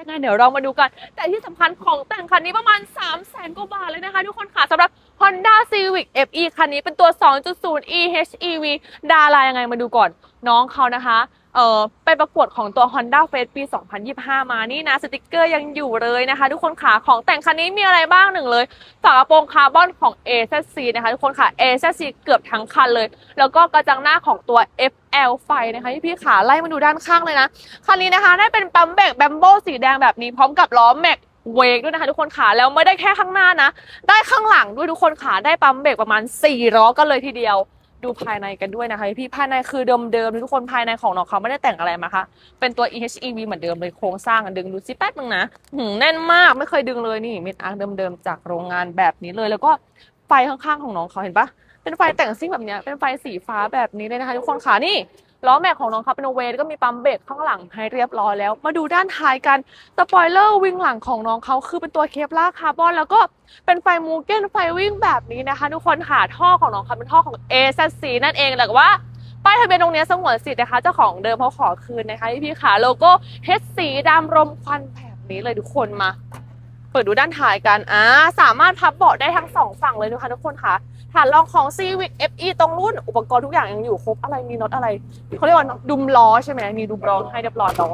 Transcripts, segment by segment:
ยังไงเดี๋ยวเรามาดูกัน แต่ที่สำคัญของแต่งคันนี้ประมาณ 3 0 0แสนกว่าบาทเลยนะคะ ทุกคนค่ะสำหรับ Honda Civic FE คันนี้เป็นตัว 2.0 eHEV ดารายังไงมาดูก่อนน้องเขานะคะ เอ่อไปประกวดของตัว Honda f a c e ปี 2025 มานี่นะสติกเกอร์ยังอยู่เลยนะคะ ทุกคนค่ะของแต่งคันนี้มีอะไรบ้างหนึ่งเลย ฝากระโปรงคาร์บอนของ AZC นะคะทุกคนค่ะ AZC เกือบทั้งคันเลย แล้วก็กระจังหน้าของตัว FL ไฟนะคะที่พี่ขาไล่มาดูด้านข้างเลยนะ คันนี้นะคะได้เป็นปั๊มเบรกแบมโบสีแดงแบบนี้พร้อมกับล้อแม็กเวกด้วยนะคะทุกคนขาแล้วไม่ได้แค่ข้างหน้านะ ได้ข้างหลังด้วยทุกคนขาได้ปั๊มเบรกประมาณ4ล้อกันเลยทีเดียว ดูภายในกันด้วยนะคะพี่ภายในคือเดิมๆเลยทุกคนภายในของน้องเขาไม่ได้แต่งอะไรมาคะเป็นตัว EHEV เหมือนเดิมเลยโครงสร้างดึงดูซิแป๊บนึงนะหืมแน่นมากไม่เคยดึงเลยนี่มิดอาร์เดิมๆจากโรงงานแบบนี้เลย แล้วก็ไฟข้างๆของน้องเขาเห็นปะเป็นไฟแต่งซิ่งแบบนี้เป็นไฟสีฟ้าแบบนี้เลยนะคะทุกคนขานี่ ล้อแม็กของน้องเขาเป็นเวแล้วก็มีปั๊มเบรกข้างหลังให้เรียบร้อยแล้ว มาดูด้านท้ายกันสปอยเลอร์วิ่งหลังของน้องเขาคือเป็นตัวเคปลาร์คาร์บอน แล้วก็เป็นไฟมูเก้นไฟวิ่งแบบนี้นะคะ ทุกคนค่ะท่อของน้องเขาเป็นท่อของ a อ c นั่นเองแต่ว่าป้ายทะเบียนตรงนี้สงวนสิทธิ์นะคะเจ้าของเดิมเขาขอคืนนะคะพี่พี่ขาโลโก้เฮดสีดำรมควันแบบนี้เลยทุกคนมา ปิดดูด้านท้ายกันอ่าสามารถพับเบาะได้ทั้งสองฝั่งเลยนะคะทุกคนค่ะฐานรองของ Civic FE ตรงรุ่นอุปกรณ์ทุกอย่างยังอยู่ครบอะไรมีน็อตอะไรเขาเรียกว่าดุมล้อใช่ไหมมีดุมล้อให้เรียบร้อยแล้ว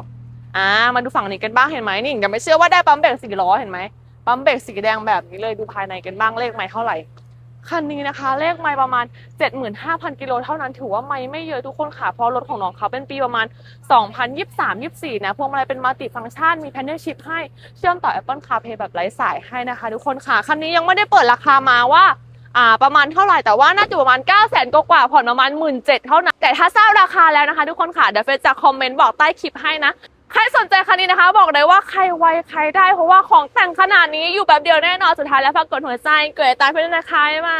อ่ามาดูฝั่งนี้กันบ้างเห็นไหมนี่ยังไม่เชื่อว่าได้ปั๊มเบรกสีล้อเห็นไหมปั๊มเบรกสีแดงแบบนี้เลยดูภายในกันบ้างเลขไม้เท่าไหร่ คันนี้นะคะ เลขไม้ประมาณ 75,000 กิโลเท่านั้นถือว่าไม่ไม่เยอะทุกคนค่ะ เพราะรถของน้องเขาเป็นปีประมาณ 2023-24 นะพวงมาลัยเป็นมัลติฟังก์ชันมีแพนเนลชิพให้เชื่อมต่อ Apple CarPlay แบบไร้สายให้นะคะ ทุกคนค่ะ คันนี้ยังไม่ได้เปิดราคามาว่าอ่าประมาณเท่าไหร่แต่ว่าน่าจะประมาณ 9 0 0 0 0 0กว่าผ่อนประมาณ 1 7 0 0 0เท่านั้นแต่ถ้าทราบราคาแล้วนะคะ ทุกคนค่ะเดี๋ยวเฟซจะคอมเมนต์บอกใต้คลิปให้นะ ใครสนใจคันนี้นะคะ บอกเลยว่าใครไวใครได้เพราะว่าของแต่งขนาดนี้อยู่แบบเดียวแน่นอนสุดท้ายแล้วฝากกดหัวใจเกิดตายเพื่อนนะคะไหม